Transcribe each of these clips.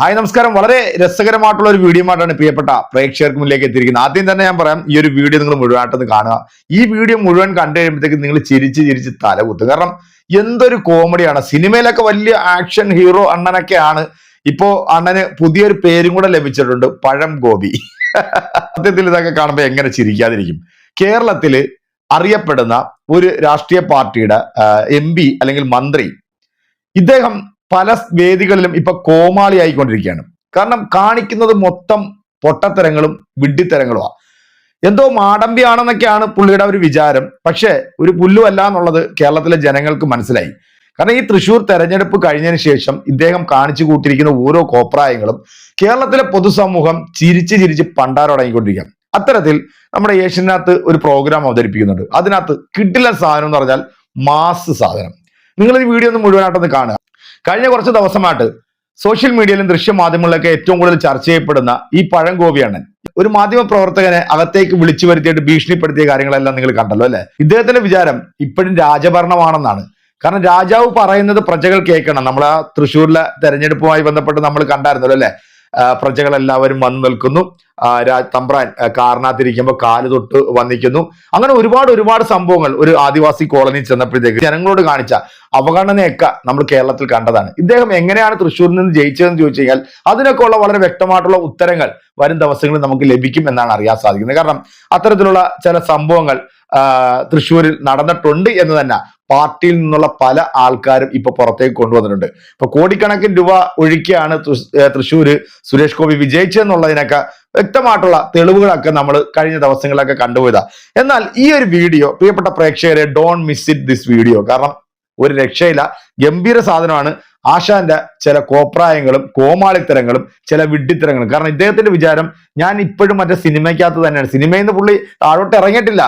Hi നമസ്കാരം. വളരെ രസകരമായിട്ടുള്ള ഒരു വീഡിയോ ആയിട്ടാണ് പ്രിയപ്പെട്ട പ്രേക്ഷകർക്ക് മുന്നിലേക്ക് എത്തിയിരിക്കുന്നത്. ആദ്യം തന്നെ ഞാൻ പറയാം ഈ ഒരു വീഡിയോ നിങ്ങൾ മുഴുവനായിട്ടൊന്ന് കാണുക. ഈ വീഡിയോ മുഴുവൻ കണ്ടു കഴിയുമ്പോഴത്തേക്ക് നിങ്ങൾ ചിരിച്ച് ചിരിച്ച് തല കുത്തും കാരണം എന്തൊരു കോമഡിയാണ്. സിനിമയിലൊക്കെ വലിയ ആക്ഷൻ ഹീറോ അണ്ണനൊക്കെയാണ്. ഇപ്പോ അണ്ണന് പുതിയൊരു പേരും കൂടെ ലഭിച്ചിട്ടുണ്ട് പഴം ഗോപി. സത്യത്തിൽ ഇതൊക്കെ കാണുമ്പോൾ എങ്ങനെ ചിരിക്കാതിരിക്കും. കേരളത്തിൽ അറിയപ്പെടുന്ന ഒരു രാഷ്ട്രീയ പാർട്ടിയുടെ എം അല്ലെങ്കിൽ മന്ത്രി. ഇദ്ദേഹം പല വേദികളിലും ഇപ്പൊ കോമാളി ആയിക്കൊണ്ടിരിക്കുകയാണ്. കാരണം കാണിക്കുന്നത് മൊത്തം പൊട്ടത്തരങ്ങളും വിഡ്ഢിത്തരങ്ങളുമാണ് എന്തോ മാടമ്പിയാണെന്നൊക്കെയാണ് പുള്ളിയുടെ ഒരു വിചാരം. പക്ഷേ ഒരു പുല്ലുമല്ല എന്നുള്ളത് കേരളത്തിലെ ജനങ്ങൾക്ക് മനസ്സിലായി. കാരണം ഈ തൃശൂർ തെരഞ്ഞെടുപ്പ് കഴിഞ്ഞതിന് ശേഷം ഇദ്ദേഹം കാണിച്ചു കൂട്ടിയിരിക്കുന്ന ഓരോ കോപ്രായങ്ങളും കേരളത്തിലെ പൊതുസമൂഹം ചിരിച്ച് ചിരിച്ച് പണ്ടാരോടങ്ങിക്കൊണ്ടിരിക്കുകയാണ്. അത്തരത്തിൽ നമ്മുടെ ഏഷ്യനകത്ത് ഒരു പ്രോഗ്രാം അവതരിപ്പിക്കുന്നുണ്ട്. അതിനകത്ത് കിട്ടില്ല സാധനം എന്ന് പറഞ്ഞാൽ മാസ് സാധനം. നിങ്ങൾ ഈ വീഡിയോ ഒന്ന് മുഴുവനായിട്ടൊന്ന് കാണുക. കഴിഞ്ഞ കുറച്ച് ദിവസമായിട്ട് സോഷ്യൽ മീഡിയയിലും ദൃശ്യമാധ്യമങ്ങളിലൊക്കെ ഏറ്റവും കൂടുതൽ ചർച്ച ചെയ്യപ്പെടുന്ന ഈ പഴംകോവിയണ്ണൻ ഒരു മാധ്യമ പ്രവർത്തകനെ അകത്തേക്ക് വിളിച്ചു വരുത്തിയിട്ട് ഭീഷണിപ്പെടുത്തിയ കാര്യങ്ങളെല്ലാം നിങ്ങൾ കണ്ടല്ലോ അല്ലെ? ഇദ്ദേഹത്തിന്റെ വിചാരം ഇപ്പോഴും രാജഭരണമാണെന്നാണ്. കാരണം രാജാവ് പറയുന്നത് പ്രജകൾ കേൾക്കണം. നമ്മൾ ആ തൃശ്ശൂരിലെ തെരഞ്ഞെടുപ്പുമായി ബന്ധപ്പെട്ട് നമ്മൾ കണ്ടായിരുന്നല്ലോ അല്ലെ? പ്രജകളെല്ലാവരും വന്നു നിൽക്കുന്നു. തമ്പ്രാൻ കാറിനകത്തിരിക്കുമ്പോൾ കാൽ തൊട്ട് വന്നിക്കുന്നു. അങ്ങനെ ഒരുപാട് ഒരുപാട് സംഭവങ്ങൾ ഒരു ആദിവാസി കോളനി ചെന്നപ്പോഴത്തേക്ക് ജനങ്ങളോട് കാണിച്ച അവഗണനയൊക്കെ നമ്മൾ കേരളത്തിൽ കണ്ടതാണ്. ഇദ്ദേഹം എങ്ങനെയാണ് തൃശ്ശൂരിൽ നിന്ന് ജയിച്ചതെന്ന് ചോദിച്ചു കഴിഞ്ഞാൽ അതിനൊക്കെ ഉള്ള വളരെ വ്യക്തമായിട്ടുള്ള ഉത്തരങ്ങൾ വരും ദിവസങ്ങളിൽ നമുക്ക് ലഭിക്കും എന്നാണ് അറിയാൻ സാധിക്കുന്നത്. കാരണം അത്തരത്തിലുള്ള ചില സംഭവങ്ങൾ തൃശ്ശൂരിൽ നടന്നിട്ടുണ്ട് എന്ന് തന്നെ പാർട്ടിയിൽ നിന്നുള്ള പല ആൾക്കാരും ഇപ്പൊ പുറത്തേക്ക് കൊണ്ടുവന്നിട്ടുണ്ട്. ഇപ്പൊ കോടിക്കണക്കിന് രൂപ ഒഴുക്കിയാണ് തൃശ്- തൃശ്ശൂര് സുരേഷ് ഗോപി വിജയിച്ചതെന്നുള്ളതിനൊക്കെ വ്യക്തമായിട്ടുള്ള തെളിവുകളൊക്കെ നമ്മൾ കഴിഞ്ഞ ദിവസങ്ങളിലൊക്കെ കണ്ടുപോയതാ. എന്നാൽ ഈ ഒരു വീഡിയോ പ്രിയപ്പെട്ട പ്രേക്ഷകരെ don't miss it this video കാരണം ഒരു രക്ഷയില്ല. ഗംഭീര സാധനമാണ്. ആശാന്റെ ചില കോപ്രായങ്ങളും കോമാളിത്തരങ്ങളും ചില വിഡ്ഢിത്തരങ്ങളും. കാരണം ഇദ്ദേഹത്തിന്റെ വിചാരം ഞാൻ ഇപ്പോഴും മറ്റേ സിനിമയ്ക്കകത്ത് തന്നെയാണ്. സിനിമയിൽ നിന്ന് പുള്ളി താഴോട്ട് ഇറങ്ങിയിട്ടില്ല.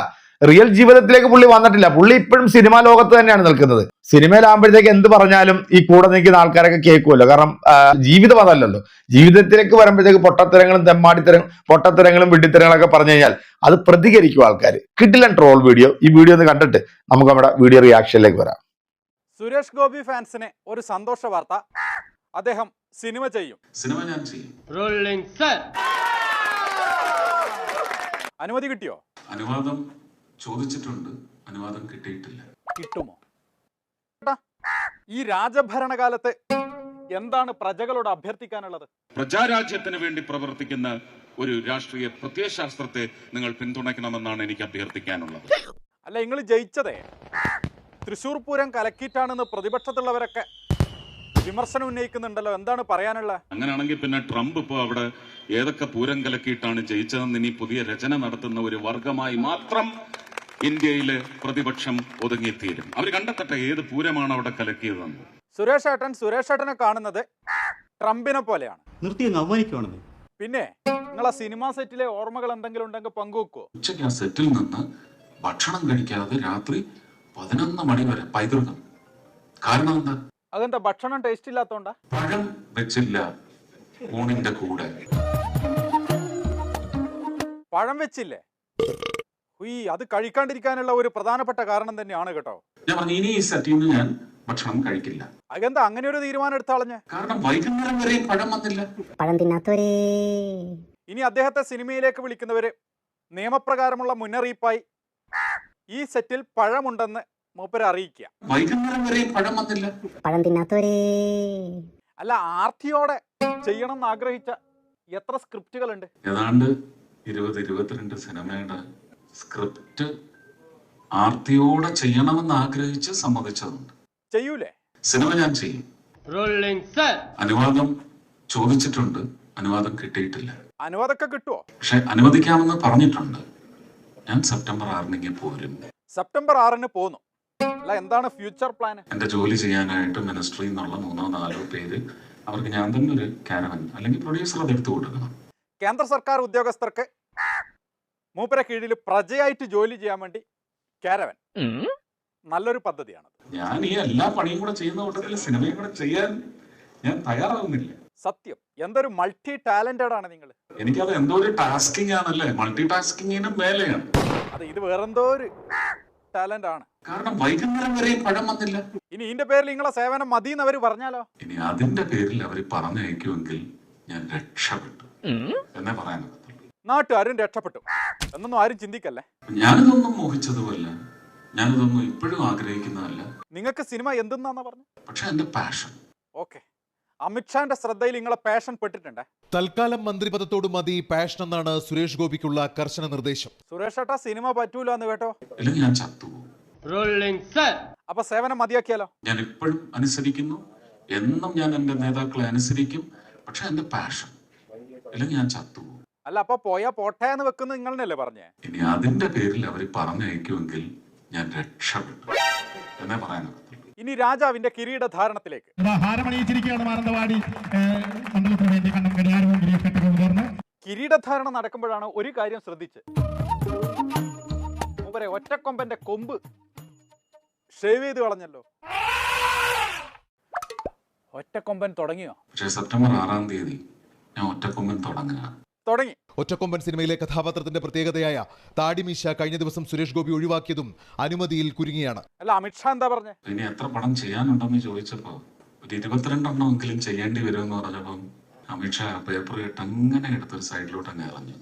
റിയൽ ജീവിതത്തിലേക്ക് പുള്ളി വന്നിട്ടില്ല. പുള്ളി ഇപ്പോഴും സിനിമാ ലോകത്ത് തന്നെയാണ് നിൽക്കുന്നത്. സിനിമയിലാകുമ്പോഴത്തേക്ക് എന്ത് പറഞ്ഞാലും ഈ കൂടെ നിൽക്കുന്ന ആൾക്കാരൊക്കെ കേൾക്കുമല്ലോ. കാരണം ജീവിതം അതല്ലല്ലോ. ജീവിതത്തിലേക്ക് വരുമ്പോഴത്തേക്ക് പൊട്ടത്തരങ്ങളും തെമ്മാടിത്തരം പൊട്ടത്തരങ്ങളും വിഡ്ഢിത്തരങ്ങളൊക്കെ പറഞ്ഞു കഴിഞ്ഞാൽ അത് പ്രതികരിക്കും ആൾക്കാർ കിട്ടില്ല ട്രോൾ വീഡിയോ ഈ വീഡിയോ ഒന്ന് കണ്ടിട്ട് നമുക്ക് നമ്മുടെ വീഡിയോ റിയാക്ഷനിലേക്ക് വരാം. സുരേഷ് ഗോപി ഫാൻസിന് ഒരു സന്തോഷ വാർത്ത. അദ്ദേഹം സിനിമ ചെയ്യും. സിനിമ ഞാൻ ചെയ്യും. അനുമതി കിട്ടിയോ? അനുവാദം ചോദിച്ചിട്ടുണ്ട്. അനുവാദം കിട്ടിയിട്ടില്ല. കിട്ടുമോ? ഈ രാജഭരണകാലത്ത് എന്താണ് പ്രജകളോട് അഭ്യർത്ഥിക്കാനുള്ളത്? പ്രജാരാജ്യത്തിന് വേണ്ടി പ്രവർത്തിക്കുന്ന ഒരു രാഷ്ട്രീയ പ്രത്യയശാസ്ത്രത്തെ നിങ്ങൾ പിന്തുണയ്ക്കണമെന്നാണ് എനിക്ക് അഭ്യർത്ഥിക്കാനുള്ളത്. അല്ല നിങ്ങൾ ജയിച്ചതേ. തൃശൂർ പൂരം കലക്കിയിട്ടാണെന്ന് പ്രതിപക്ഷത്തുള്ളവരൊക്കെ വിമർശനം ഉന്നയിക്കുന്നുണ്ടല്ലോ. എന്താണ് പറയാനുള്ള? അങ്ങനെയാണെങ്കിൽ പിന്നെ ട്രംപ് ഇപ്പോൾ അവിടെ ഏതൊക്കെ പൂരം കലക്കിയിട്ടാണ് ജയിച്ചതെന്ന് ഇനി പുതിയ രചന നടത്തുന്ന ഒരു വർഗമായി മാത്രം ഇന്ത്യയിലെ പ്രതിപക്ഷം ഒതുങ്ങിത്തീരും. അവർ കണ്ടെത്തട്ടെ ഏത് പൂരമാണ് അവിടെ കലക്കിയതെന്ന്. സുരേഷ് ഏട്ടൻ സുരേഷ് ഏട്ടനെ കാണുന്നത് ട്രംപിനെ പോലെയാണ്. നിർത്തി അവമാനിക്കുവാണെന്ന്. പിന്നെ നിങ്ങളെ സിനിമാ സെറ്റിലെ ഓർമ്മകൾ എന്തെങ്കിലും ഉണ്ടെങ്കിൽ പങ്കുവെക്കുവോ? ഉച്ചയ്ക്ക് ആ സെറ്റിൽ നിന്ന് ഭക്ഷണം കഴിക്കാതെ രാത്രി പതിനൊന്ന് മണി വരെ പൈതൃകം. കാരണം എന്താ? അതെന്താ ഭക്ഷണം ടേസ്റ്റ് ഇല്ലാത്തോണ്ടാ? പഴം വെച്ചില്ല ഊണിന്റെ കൂടെ. പഴം വെച്ചില്ലേ? ഉയ് അത് കഴിക്കാണ്ടിരിക്കാനുള്ള ഒരു പ്രധാനപ്പെട്ട കാരണം തന്നെയാണ് കേട്ടോ. ഞാൻ പറഞ്ഞു ഇനി ഈ സെറ്റിൽ ഞാൻ ഭക്ഷണം കഴിക്കില്ല. അതെന്താ അങ്ങനെ ഒരു തീരുമാനം എടുത്താളഞ്ഞ് കാരണം വൈകുന്നേരം വരെ പഴം വന്നില്ല. പഴം തിന്നാത്തോരേ. ഇനി അദ്ദേഹത്തെ സിനിമയിലേക്ക് വിളിക്കുന്നവര് നിയമപ്രകാരമുള്ള മുന്നറിയിപ്പായി ഈ സെറ്റിൽ പഴമുണ്ടെന്ന് മൂപ്പരെ അറിയിക്കുക വൈകുന്നേരം വരെ പഴം വന്നില്ല. പഴം തിന്നാത്തോരേ. അല്ല ആർത്തിയോടെ ചെയ്യണം എന്ന് ആഗ്രഹിച്ച എത്ര സ്ക്രിപ്റ്റുകളുണ്ട് ഏതാണ്ട് ഇരുപത് ഇരുപത്തിരണ്ട് സിനിമയുടെ സ്ക്രിപ്റ്റ് ആർത്തിയോടെ ചെയ്യണമെന്ന് ആഗ്രഹിച്ച് സമ്മതിച്ചതുണ്ട്. ചെയ്യൂലേ? സിനിമ ഞാൻ ചെയ്യും. Rolling set. അനുവാദം ചോദിച്ചിട്ടുണ്ട്. അനുവാദം കിട്ടിയിട്ടില്ല. അനുവാദമൊക്കെ കിട്ടുമോ പക്ഷെ അനുവദിക്കാമെന്ന് പറഞ്ഞിട്ടുണ്ട്. ഞാൻ സെപ്റ്റംബർ ആറിനെങ്കിൽ പോരും. സെപ്റ്റംബർ ആറിന് പോന്നു. അല്ല എന്താണ് ഫ്യൂച്ചർ പ്ലാൻ? എന്റെ ജോലി ചെയ്യാനായിട്ട് മിനിസ്ട്രി എന്നുള്ള മൂന്നോ നാലോ പേര് അവർക്ക് ഞാൻ തന്നെ ഒരു കാരവൻ അല്ലെങ്കിൽ പ്രൊഡ്യൂസർ അത് എടുത്തു കൊടുക്കണം. കേന്ദ്ര സർക്കാർ ഉദ്യോഗസ്ഥർക്ക് മൂപ്പരെ കീഴിൽ പ്രജയായിട്ട് ജോലി ചെയ്യാൻ വേണ്ടി കാരവൻ. നല്ലൊരു പദ്ധതിയാണ് ഞാൻ ഈ എല്ലാ പണിയും കൂടെ ചെയ്യുന്ന കൂട്ടത്തിൽ സിനിമയും കൂടെ ചെയ്യാൻ ഞാൻ തയ്യാറാവുന്നില്ല. സത്യം. എന്തൊരു മൾട്ടി ടാലന്റഡ് ആണ് നിങ്ങൾ എനിക്കത് എന്തോ ഒരു ടാസ്കിംഗ് ആണല്ലേ? മൾട്ടി ടാസ്കിങ്ങിനും മേലെയാണ്. അതെ ഇത് വേറെന്തോ ഒരു ടാലന്റ് ആണ്. കാരണം വൈകുന്നേരം വരെ പഴം വന്നില്ല. ഇനി ഇതിന്റെ പേരിൽ നിങ്ങളെ സേവനം മതി എന്ന് അവർ പറഞ്ഞാലോ? ഇനി അതിന്റെ പേരിൽ അവർ പറഞ്ഞയക്കുമെങ്കിൽ ഞാൻ രക്ഷപ്പെട്ടു. എന്നേ ഒക്കത്തുള്ളൂ നാട്ടുകാരും രക്ഷപ്പെട്ടു. എന്നൊന്നും ആരും ചിന്തിക്കല്ലേ? ഞാനിതൊന്നും മോഹിച്ചതുമല്ല. ഞാനിതൊന്നും ഇപ്പോഴും ആഗ്രഹിക്കുന്നതല്ല. നിങ്ങൾക്ക് സിനിമ എന്തെന്നാന്നാ പറഞ്ഞു? പക്ഷെ എന്റെ പാഷൻ ഓക്കെ. അമിത്ഷാന്റെ ശ്രദ്ധയിൽ നിങ്ങളെ പാഷൻ പെട്ടിട്ടുണ്ട്? തൽക്കാലം മന്ത്രിപദത്തോട് മതി പാഷൻ എന്നാണ് സുരേഷ് ഗോപിക്കുള്ള കർശന നിർദ്ദേശം. സുരേഷ് ഏട്ടാ സിനിമ പറ്റൂല എന്ന് കേട്ടോ ഞാൻ ചത്തുപോകും. അപ്പൊ സേവനം മതിയാക്കിയാലോ? ഞാൻ ഇപ്പോഴും അനുസരിക്കുന്നു. എന്നും ഞാൻ എന്റെ നേതാക്കളെ അനുസരിക്കും. പക്ഷെ എന്റെ പാഷൻ ഇല്ലെങ്കിൽ ഞാൻ ചത്തുപോകും. അല്ല അപ്പൊ പോയാ പോട്ടെ എന്ന് വെക്കുന്നത് നിങ്ങൾ തന്നെയല്ലേ പറഞ്ഞേ? ഇനി അതിന്റെ പേരിൽ അവർ പറഞ്ഞയക്കുമെങ്കിൽ ഞാൻ രക്ഷപ്പെട്ടു. എന്നേ പറയാൻ ഇനി രാജാവിന്റെ കിരീട ധാരണത്തിലേക്ക് കിരീടധാരണം നടക്കുമ്പോഴാണ് ഒരു കാര്യം ശ്രദ്ധിച്ച് മൂപ്പരെ ഒറ്റക്കൊമ്പന്റെ കൊമ്പ് ഷേവ് ചെയ്ത് കളഞ്ഞല്ലോ. ഒറ്റക്കൊമ്പൻ തുടങ്ങിയോ? പക്ഷേ സെപ്റ്റംബർ ആറാം തീയതി ഞാൻ ഒറ്റക്കൊമ്പൻ തുടങ്ങുക തുടങ്ങി. ഒറ്റക്കൊമ്പൻ സിനിമയിലെ കഥാപാത്രത്തിന്റെ പ്രത്യേകതയായ താടിമീശ കഴിഞ്ഞ ദിവസം സുരേഷ് ഗോപി ഒഴിവാക്കിയതും അനുമതിയിൽ കുരുങ്ങിയാണ്. അല്ല അമിത്ഷാ എന്താ പറഞ്ഞേ? ഇനി എത്ര പണം ചെയ്യാനുണ്ടെന്ന് ചോദിച്ചപ്പോ ഒരു ഇരുപത്തിരണ്ടെണ്ണമെങ്കിലും ചെയ്യേണ്ടി വരുമെന്ന് പറഞ്ഞപ്പം അമിത്ഷാ പേപ്പർ കേട്ട് അങ്ങനെ എടുത്തൊരു സൈഡിലോട്ട് അങ്ങ് ഇറങ്ങി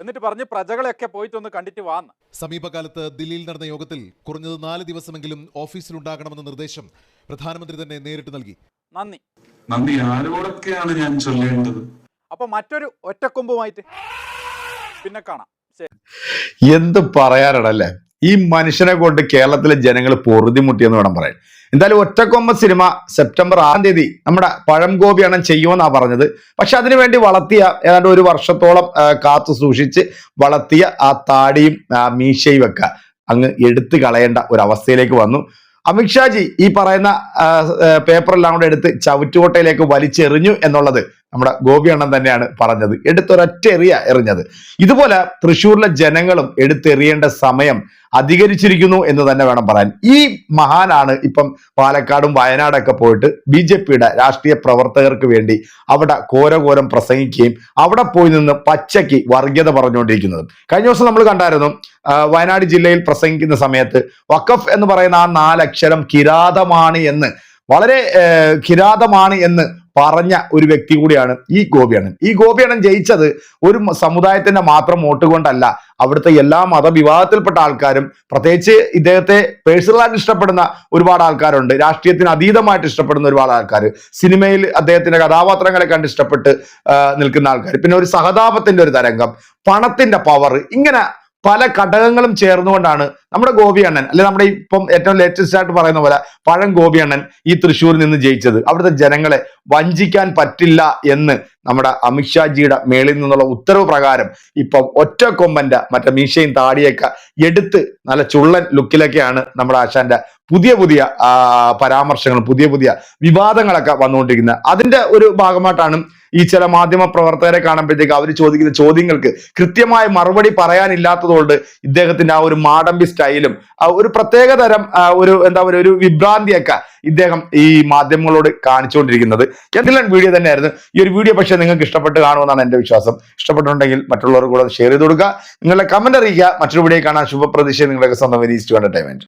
എന്നിട്ട് പറഞ്ഞ് പ്രജകളെയൊക്കെ പോയിട്ടൊന്ന് കണ്ടിട്ട് വാന്ന്. സമീപകാലത്ത് ദില്ലിയിൽ നടന്ന യോഗത്തിൽ കുറഞ്ഞത് നാല് ദിവസമെങ്കിലും ഓഫീസിലുണ്ടാകണമെന്ന നിർദ്ദേശം പ്രധാനമന്ത്രി തന്നെ നേരിട്ട് നൽകി. നന്ദി. നന്ദി. ആരോടൊക്കെയാണ് ഞാൻ ചൊല്ലേണ്ടത്? അപ്പൊ മറ്റൊരു ഒറ്റക്കൊമ്പുമായിട്ട് പിന്നെ കാണാം. എന്ത് പറയാനാണല്ലേ ഈ മനുഷ്യനെ കൊണ്ട് കേരളത്തിലെ ജനങ്ങൾ പൊറുതിമുട്ടിയെന്ന് വേണം പറയാൻ. എന്തായാലും ഒറ്റക്കൊമ്പ സിനിമ സെപ്റ്റംബർ ആറാം തീയതി നമ്മുടെ പഴംഗോപിയണ്ണൻ ചെയ്യുമെന്നാ പറഞ്ഞത്. പക്ഷെ അതിനുവേണ്ടി വളർത്തിയ ഏതാണ്ട് ഒരു വർഷത്തോളം കാത്തു സൂക്ഷിച്ച് വളർത്തിയ ആ താടിയും ആ, മീശയും ഒക്കെ അങ്ങ് എടുത്തു കളയേണ്ട ഒരു അവസ്ഥയിലേക്ക് വന്നു അമിത്ഷാജി ഈ പറയുന്ന പേപ്പറെല്ലാം കൂടെ എടുത്ത് ചവിറ്റുകോട്ടയിലേക്ക് വലിച്ചെറിഞ്ഞു എന്നുള്ളത് നമ്മുടെ ഗോപി അണ്ണൻ തന്നെയാണ് പറഞ്ഞത്. എടുത്തൊരൊറ്റ എറിയ എറിഞ്ഞത്. ഇതുപോലെ തൃശ്ശൂരിലെ ജനങ്ങളും എടുത്തെറിയേണ്ട സമയം അധികരിച്ചിരിക്കുന്നു എന്ന് തന്നെ വേണം പറയാൻ. ഈ മഹാനാണ് ഇപ്പം പാലക്കാടും വയനാടൊക്കെ പോയിട്ട് ബി ജെ പിയുടെ രാഷ്ട്രീയ പ്രവർത്തകർക്ക് വേണ്ടി അവിടെ ഘോരഘോരം പ്രസംഗിക്കുകയും അവിടെ പോയി നിന്ന് പച്ചയ്ക്ക് വർഗീയത പറഞ്ഞുകൊണ്ടിരിക്കുന്നത്. കഴിഞ്ഞ ദിവസം നമ്മൾ കണ്ടായിരുന്നു വയനാട് ജില്ലയിൽ പ്രസംഗിക്കുന്ന സമയത്ത് വഖഫ് എന്ന് പറയുന്ന ആ നാലക്ഷരം കിരാതമാണ് എന്ന് വളരെ കിരാതമാണ് എന്ന് പറഞ്ഞ ഒരു വ്യക്തി കൂടിയാണ് ഈ ഗോപിയണ്ണൻ. ഈ ഗോപിയണ്ണൻ ജയിച്ചത് ഒരു സമുദായത്തിന്റെ മാത്രം വോട്ട് കൊണ്ടല്ല. അവിടുത്തെ എല്ലാ മതവിഭാഗത്തിൽപ്പെട്ട ആൾക്കാരും പ്രത്യേകിച്ച് ഇദ്ദേഹത്തെ പേഴ്സണലായിട്ട് ഇഷ്ടപ്പെടുന്ന ഒരുപാട് ആൾക്കാരുണ്ട്. രാഷ്ട്രീയത്തിന് അതീതമായിട്ട് ഇഷ്ടപ്പെടുന്ന ഒരുപാട് ആൾക്കാർ സിനിമയിൽ അദ്ദേഹത്തിന്റെ കഥാപാത്രങ്ങളെ കണ്ട് ഇഷ്ടപ്പെട്ട് നിൽക്കുന്ന ആൾക്കാർ പിന്നെ ഒരു സഹതാപത്തിന്റെ ഒരു തരംഗം പണത്തിന്റെ പവർ ഇങ്ങനെ പല ഘടകങ്ങളും ചേർന്നുകൊണ്ടാണ് നമ്മുടെ ഗോപി അണ്ണൻ അല്ലെ നമ്മുടെ ഇപ്പം ഏറ്റവും ലേറ്റസ്റ്റ് ആയിട്ട് പറയുന്ന പോലെ പഴം ഗോപി അണ്ണൻ ഈ തൃശ്ശൂരിൽ നിന്ന് ജയിച്ചത്. അവിടുത്തെ ജനങ്ങളെ വഞ്ചിക്കാൻ പറ്റില്ല എന്ന് നമ്മുടെ അമിത്ഷാജിയുടെ മേളിൽ നിന്നുള്ള ഉത്തരവ് പ്രകാരം ഇപ്പം ഒറ്റ കൊമ്പന്റെ മറ്റേ മീശയും താടിയൊക്കെ എടുത്ത് നല്ല ചുള്ളൻ ലുക്കിലൊക്കെയാണ് നമ്മുടെ ആശാന്റെ പുതിയ പുതിയ പരാമർശങ്ങൾ പുതിയ പുതിയ വിവാദങ്ങളൊക്കെ വന്നുകൊണ്ടിരിക്കുന്നത്. അതിന്റെ ഒരു ഭാഗമായിട്ടാണ് ഈ ചില മാധ്യമ പ്രവർത്തകരെ കാണുമ്പോഴത്തേക്ക് അവർ ചോദിക്കുന്ന ചോദ്യങ്ങൾക്ക് കൃത്യമായ മറുപടി പറയാനില്ലാത്തതുകൊണ്ട് ഇദ്ദേഹത്തിന്റെ ആ ഒരു മാടമ്പി സ്റ്റൈലും ഒരു പ്രത്യേക തരം ഒരു എന്താ പറയുക ഒരു വിഭ്രാന്തിയൊക്കെ ഇദ്ദേഹം ഈ മാധ്യമങ്ങളോട് കാണിച്ചുകൊണ്ടിരിക്കുന്നത്. എന്തെല്ലാം വീഡിയോ തന്നെയായിരുന്നു. ഈ ഒരു വീഡിയോ പക്ഷേ നിങ്ങൾക്ക് ഇഷ്ടപ്പെട്ട് കാണുമെന്നാണ് എന്റെ വിശ്വാസം. ഇഷ്ടപ്പെട്ടിട്ടുണ്ടെങ്കിൽ മറ്റുള്ളവർ കൂടെ ഷെയർ ചെയ്ത് കൊടുക്കുക. നിങ്ങളുടെ കമന്റ് അറിയിക്കുക. മറ്റൊരു വീഡിയോ കാണാൻ ശുഭപ്രതീക്ഷ നിങ്ങളുടെ സ്വന്തം വെരീസ്റ്റ് എന്റർടൈൻമെന്റ്